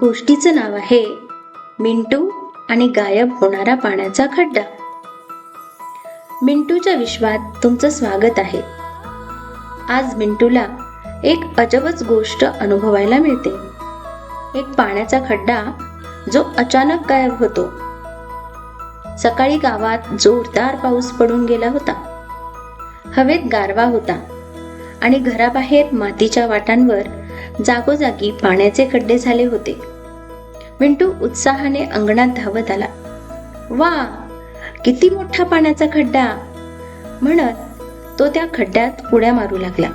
गोष्टीचं नाव आहे मिंटू आणि गायब होणारा पाण्याचा खड्डा. मिंटूच्या विश्वात तुमचं स्वागत आहे. आज मिंटूला एक अजबच गोष्ट अनुभवायला मिळते. एक पाण्याचा खड्डा जो अचानक गायब होतो. सकाळी गावात जोरदार पाऊस पडून गेला होता. हवेत गारवा होता आणि घराबाहेर मातीच्या वाटांवर जागोजागी पाण्याचे खड्डे झाले होते. मिंटू उत्साहाने अंगणात धावत आला. वा किती मोठा पाण्याचा खड्डा! म्हणत तो त्या खड्ड्यात उड्या मारू लागला.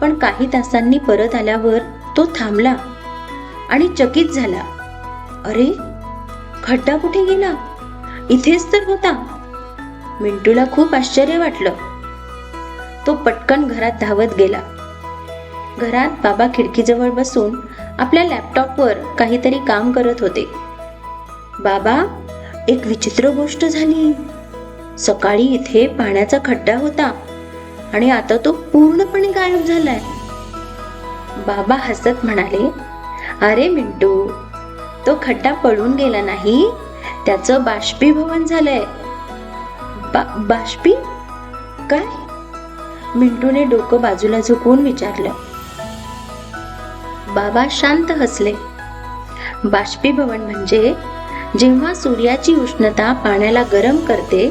पण काही तासांनी परत आल्यावर तो थांबला आणि चकित झाला. अरे खड्डा कुठे गेला? इथेच तर होता. मिंटूला खूप आश्चर्य वाटलं. तो पटकन घरात धावत गेला. घरात बाबा खिडकीजवळ बसून आपल्या लॅपटॉपवर काहीतरी काम करत होते. बाबा एक विचित्र गोष्ट झाली. सकाळी इथे पाण्याचा खड्डा होता आणि आता तो पूर्णपणे गायब झालाय. बाबा हसत म्हणाले अरे मिंटू तो खड्डा पळून गेला नाही त्याचं बाष्पीभवन झालंय. बा बाष्पी? काय? मिंटूने डोकं बाजूला झुकवून विचारलं. बाबा शांत हसले. बाष्पीभवन म्हणजे जेव्हा सूर्याची उष्णता पाण्याला गरम करते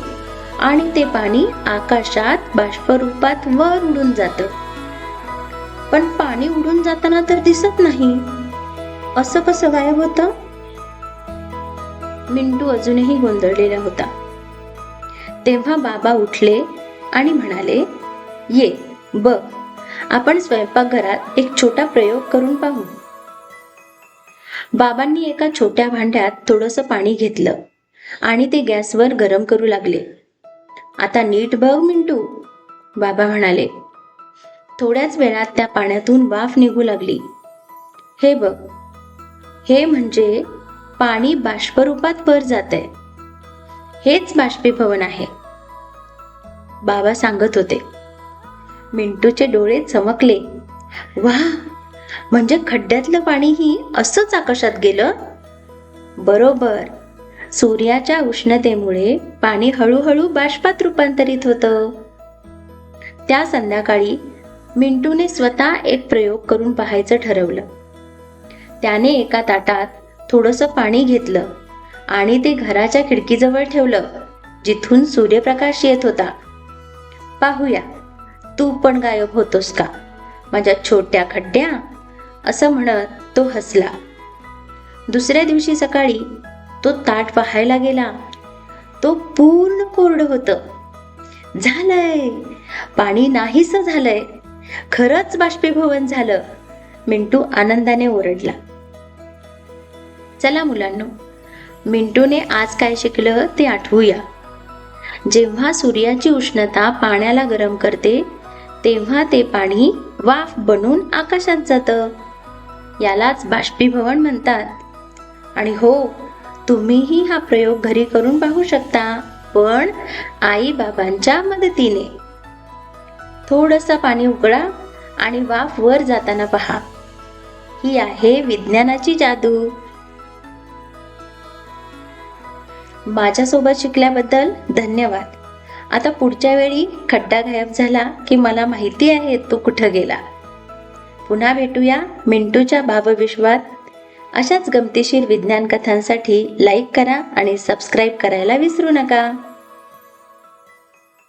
आणि ते पाणी आकाशात बाष्परूपात वर उडून जात. पण पाणी उडून जाताना तर दिसत नाही. असं कसं गायब होत? मिंटू अजूनही गोंधळलेला होता. तेव्हा बाबा उठले आणि म्हणाले ये बघ आपण स्वयंपाकघरात एक छोटा प्रयोग करून पाहू. बाबांनी एका छोट्या भांड्यात थोडंसं पाणी घेतलं आणि ते गॅसवर गरम करू लागले. आता नीट बघ मिंटू बाबा म्हणाले. थोड्याच वेळात त्या पाण्यातून वाफ निघू लागली. हे बघ हे म्हणजे पाणी बाष्परूपात वर जात आहे हेच बाष्पीभवन आहे बाबा सांगत होते. मिंटूचे डोळे चमकले. वा म्हणजे खड्ड्यातलं पाणीही असंच आकाशात गेलं? बरोबर. सूर्याच्या उष्णतेमुळे पाणी हळूहळू बाष्पात रूपांतरित होतं. त्या संध्याकाळी मिंटूने स्वतः एक प्रयोग करून पाहायचं ठरवलं. त्याने एका ताटात थोडंसं पाणी घेतलं आणि ते घराच्या खिडकीजवळ ठेवलं जिथून सूर्यप्रकाश येत होता. पाहूया. तू पण गायब होतोस का? माझ्या छोट्या खड्ड्या? असं म्हणत तो हसला. दुसऱ्या दिवशी सकाळी तो ताट पाहायला गेला. तो पूर्ण कोरडं होतं. झालंय. पाणी नाहीस झालंय. खरंच बाष्पीभवन झालं. मिंटू आनंदाने ओरडला. चला मुलांनो मिंटूने आज काय शिकलं ते आठवूया. जेव्हा सूर्याची उष्णता पाण्याला गरम करते तेव्हा ते पाणी वाफ बनून आकाशात जातं. यालाच बाष्पीभवन म्हणतात. आणि हो तुम्हीही हा प्रयोग घरी करून पाहू शकता पण आई बाबांच्या मदतीने. थोडंसं पाणी उकळा आणि वाफ वर जाताना पहा. ही आहे विज्ञानाची जादू. माझ्यासोबत शिकल्याबद्दल धन्यवाद. आता पुढच्या वेळी खड्डा गायब झाला की मला माहिती आहे तो कुठं गेला. पुन्हा भेटूया मिंटूच्या भावविश्वात. अशाच गमतीशीर विज्ञान कथांसाठी लाईक करा आणि सबस्क्राईब करायला विसरू नका.